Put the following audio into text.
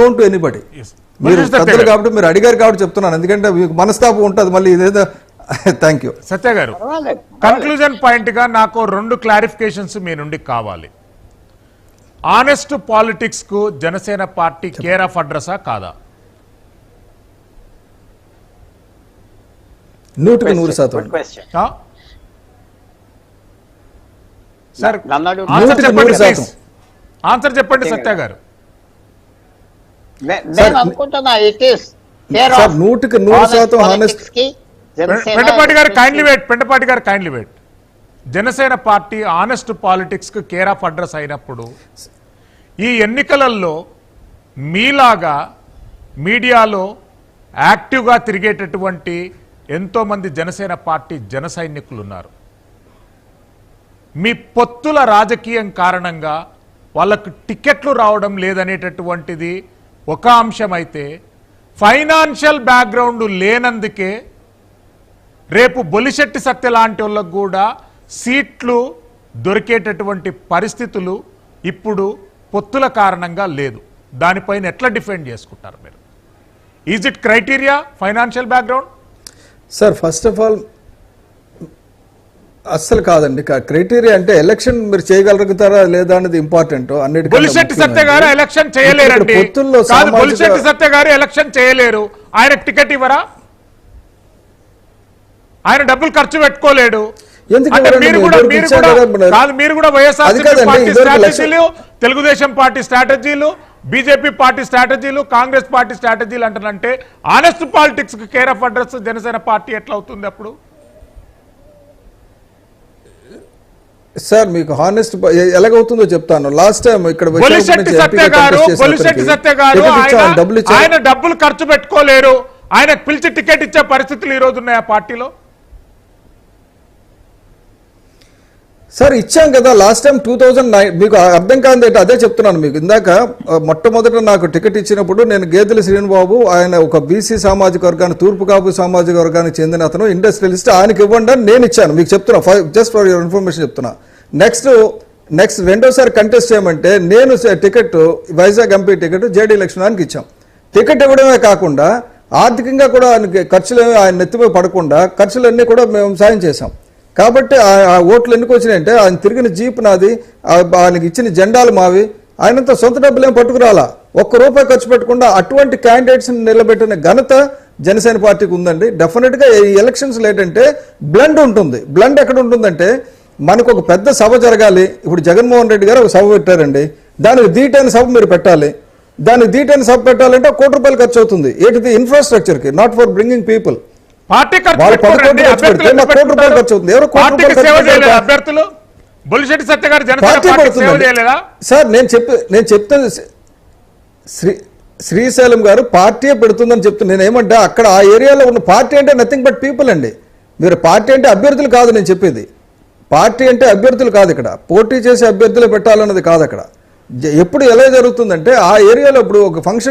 Known to anybody Yes. మీరు పెద్దలు. కాబట్టి మీరు అడిగారు కాబట్టి చెప్తున్నాను. ఎందుకంటే మీకు మనస్తాపం ఉంటుంది. మళ్ళీ ఇదేదో థ్యాంక్ యూ సత్య గారు కన్క్లూజన్ పాయింట్గా నాకు రెండు క్లారిఫికేషన్స్ మీ నుండి కావాలి. ఆనెస్ట్ పాలిటిక్స్కు జనసేన పార్టీ కేర్ ఆఫ్ అడ్రసా కాదా? నూటికి నూరు శాతం? సార్ ఆన్సర్ నూటికి చెప్పండి నూరు శాతం. ప్లీజ్ ఆన్సర్ చెప్పండి సత్య గారు. నేను అనుకుంటున్నా ఇట్ ఈస్ సార్, నూటికి నూరు శాతం honest- పెండపాటి గారు kindly wait Pendapati garu kindly wait Janasena party honest పాలిటిక్స్కు care of address అయినప్పుడు ఈ ఎన్నికలలో మీలాగా మీడియాలో యాక్టివ్గా తిరిగేటటువంటి ఎంతో మంది జనసేన పార్టీ జన సైనికులు ఉన్నారు మీ పొత్తుల రాజకీయం కారణంగా వాళ్ళకు టికెట్లు రావడం లేదనేటటువంటిది ఒక అంశమైతే ఫైనాన్షియల్ బ్యాక్గ్రౌండ్ లేనందుకే రేపు బొలిశెట్టి సత్య లాంటి వాళ్ళకు కూడా సీట్లు దొరికేటటువంటి పరిస్థితులు ఇప్పుడు పొత్తుల కారణంగా లేదు. దానిపైన ఎట్లా డిఫెండ్ చేసుకుంటారు మీరు? Is it criteria financial background sir first of all అస్సలు కాదండి. క్రైటీరియా అంటే ఎలక్షన్ మీరు చేయగలుగుతారా లేదా అనేది ఇంపార్టెంట్. బొలిశెట్టి సత్య. గారు ఎలక్షన్ చేయలేరండి. పొత్తుల్లో బొలిశెట్టి సత్య గారు ఎలక్షన్ చేయలేరు. ఆయనకు టికెట్ ఇవ్వరా? ఆయన డబ్బులు ఖర్చు పెట్టుకోలేడు? మీరు కూడా వైఎస్ఆర్ తెలుగుదేశం పార్టీ స్ట్రాటజీలు బీజేపీ పార్టీ స్ట్రాటజీలు కాంగ్రెస్ పార్టీ స్ట్రాటజీలు అంటారంటే honest politics care of address Janasena party ఎట్లా అవుతుంది అప్పుడు? సార్ మీకు హానెస్ట్ ఎలాగవుతుందో చెప్తాను. లాస్ట్ టైం ఇక్కడ ఆయన డబ్బులు. ఆయన ఖర్చు పెట్టుకోలేరు. ఆయనకు పిలిచి టికెట్ ఇచ్చే పరిస్థితులు ఈ రోజు ఉన్నాయి ఆ పార్టీలో? సార్ ఇచ్చాం కదా. Last time two thousand nine మీకు అర్థం కాదు అదే చెప్తున్నాను మీకు. ఇందాక మొట్టమొదట నాకు టికెట్ ఇచ్చినప్పుడు నేను గేదెల శ్రీనుబాబు ఆయన ఒక బీసీ సామాజిక వర్గానికి తూర్పు కాపు సామాజిక వర్గానికి చెందిన అతను ఇండస్ట్రియలిస్ట్ ఆయనకి ఇవ్వండి అని నేను ఇచ్చాను. మీకు చెప్తున్నా. జస్ట్ ఫర్ యువర్ ఇన్ఫర్మేషన్ చెప్తున్నా. నెక్స్ట్ నెక్స్ట్ రెండోసారి కంటెస్ట్ చేయమంటే నేను ticket Vizag MP ticket JD లక్ష్మణానికి ఇచ్చాం. టికెట్ ఇవ్వడమే కాకుండా ఆర్థికంగా కూడా ఆయనకి ఖర్చులు ఆయన నెత్తిపై పడకుండా ఖర్చులన్నీ కూడా మేము సాయం చేశాం. కాబట్టి ఆ ఆ ఓట్లు ఎందుకు వచ్చినాయంటే ఆయన తిరిగిన జీప్ నాది ఆయనకి ఇచ్చిన జెండాలు మావి ఆయనంత సొంత డబ్బులు ఏం పట్టుకురాలా. ఒక్క రూపాయి ఖర్చు పెట్టకుండా అటువంటి క్యాండిడేట్స్ని నిలబెట్టిన ఘనత జనసేన పార్టీకి ఉందండి. డెఫినెట్గా ఈ ఎలక్షన్స్ ఏంటంటే బ్లండ్ ఉంటుంది. బ్లండ్ ఎక్కడ ఉంటుందంటే మనకు ఒక పెద్ద సభ జరగాలి. ఇప్పుడు జగన్మోహన్ రెడ్డి గారు ఒక సభ పెట్టారండి. దానికి దీటైన సభ మీరు పెట్టాలి. దానికి దీటైన సభ పెట్టాలంటే ఒక కోటి రూపాయలు ఖర్చు అవుతుంది. ఏంటిది? ఇన్ఫ్రాస్ట్రక్చర్కి not for bringing people party ఖర్చు కోటి రూపాయలు అవుతుంది. ఎవరు కోటి రూపాయలు? అభ్యర్థులు? బొలిశెట్టి సత్య గారు సార్ నేను చెప్పి నేను చెప్తాను శ్రీ శ్రీశైలం గారు పార్టీ పెడుతుందని చెప్తున్నా. నేను ఏమంటే అక్కడ ఆ ఏరియాలో ఉన్న పార్టీ అంటే నథింగ్ బట్ పీపుల్ అండి. మీరు పార్టీ అంటే అభ్యర్థులు కాదు నేను చెప్పేది. పార్టీ అంటే అభ్యర్థులు కాదు ఇక్కడ. పోటీ చేసే అభ్యర్థులు పెట్టాలన్నది కాదు అక్కడ. ఎప్పుడు ఎలా జరుగుతుందంటే ఆ ఏరియాలో ఇప్పుడు ఒక ఫంక్షన్